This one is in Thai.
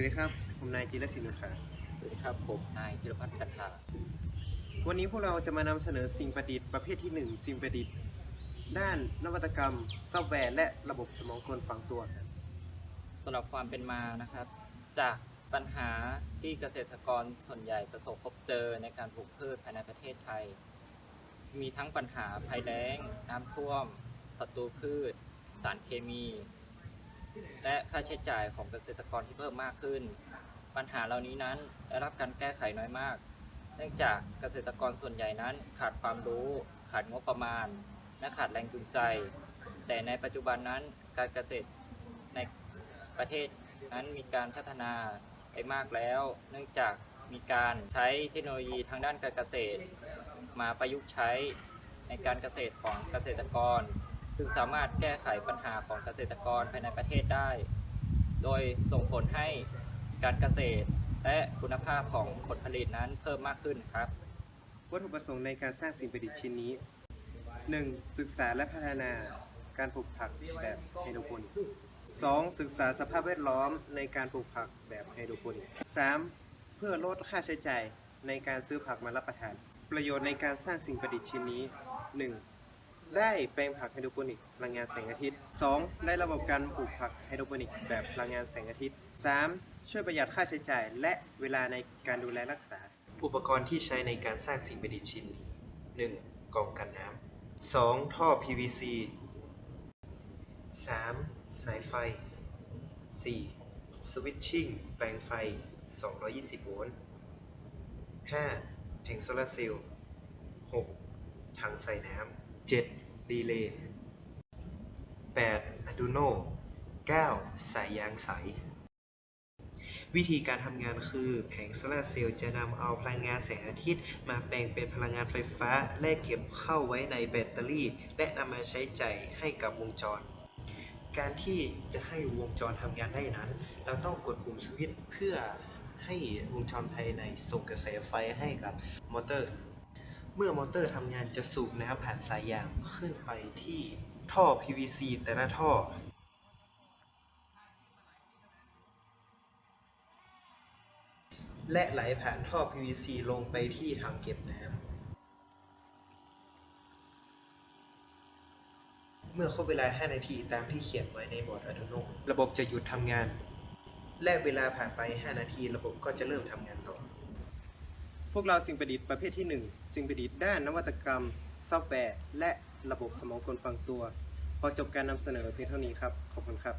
นายจิรศิลป์นุชาสวัสดีครับ ผมนายธีรพัฒน์กันทาวันนี้พวกเราจะมานำเสนอสิ่งประดิษฐ์ประเภทที่ 1 สิ่งประดิษฐ์ ด้านนวัตกรรม ซอฟต์แวร์ และระบบสมองกลฝังตัวสำหรับความเป็นมานะครับ จากปัญหาที่เกษตรกรส่วนใหญ่ประสบพบเจอในการปลูกพืชภายในประเทศไทย มีทั้งปัญหาภัยแล้ง น้ำท่วมศัตรูพืช สารเคมี และค่าใช้จ่ายของเกษตรกรที่เพิ่มมากขึ้น ปัญหาเหล่านี้นั้นได้รับการแก้ไขน้อยมาก เนื่องจากเกษตรกรส่วนใหญ่นั้นขาดความรู้ ขาดงบประมาณ และขาดแรงจูงใจ แต่ในปัจจุบันนั้นการเกษตรในประเทศนั้นมีการพัฒนาไปมากแล้ว เนื่องจากมีการใช้เทคโนโลยีทางด้านการเกษตร มาประยุกต์ใช้ในการเกษตรของเกษตรกรึงสามารถแก้ไขปัญหาของเกษตรกรภายในประเทศได้ โดยส่งผลให้การเกษตรและคุณภาพของผลผลิตนั้นเพิ่มมากขึ้นครับ วัตถุประสงค์ในการสร้างสิ่งประดิษฐ์ชิ้นนี้ 1. ศึกษาและพัฒนาการปลูกผักแบบไฮโดรโปนิก 2. ศึกษาสภาพแวดล้อมในการปลูกผักแบบไฮโดรโปนิก 3. เพื่อลดค่าใช้จ่ายในการซื้อผักมารับประทาน ประโยชน์ในการสร้างสิ่งประดิษฐ์ชิ้นนี้ 1. ได้แปลงผักไฮโดรโปนิกพลังงานแสงอาทิตย์ 2. ได้ระบบการปลูกผักไฮโดรโปนิกแบบพลังงานแสงอาทิตย์ 3. ช่วยประหยัดค่าใช้จ่ายและเวลาในการดูแลรักษา อุปกรณ์ที่ใช้ในการสร้างสิ่งประดิษฐ์ชิ้นนี้ 1. กล่องกันน้ำ 2. ท่อ PVC 3. สายไฟ 4. สวิตชิ่งแปลงไฟ 220 โวลต์ 5. แผงโซลาร์เซลล์ 6. ถังใส่น้ำ 7. รีเลย์ 8. Arduino 9. สายยางใสวิธีการทำงานคือแผงโซลาร์เซลล์จะนำเอาพลังงานแสงอาทิตย์มาแปลงเป็นพลังงานไฟฟ้า และเก็บเข้าไว้ในแบตเตอรี่ และนำมาใช้ใจ่ายให้กับวงจร การที่จะให้วงจรทำงานได้นั้น เราต้องกดปุ่มสวิตช์เพื่อให้วงจรภายในส่งกระแสไฟให้กับมอเตอร์ เมื่อมอเตอร์ทำงานจะสูบน้ำผ่านสายยางขึ้นไปที่ท่อ PVC แต่ละท่อและไหลผ่านท่อ PVC ลงไปที่ถังเก็บน้ำ เมื่อครบเวลา 5 นาทีตามที่เขียนไว้ในบอร์ด Arduino ระบบจะหยุดทำงาน และเวลาผ่านไป 5 นาที ระบบก็จะเริ่มทำงาน พวกเราสิ่งประดิษฐ์ประเภทที่ 1 สิ่งประดิษฐ์ด้านนวัตกรรม ซอฟต์แวร์ และระบบสมองกลฟังตัว พอจบการนำเสนอเพียงเท่านี้ครับ ขอบคุณครับ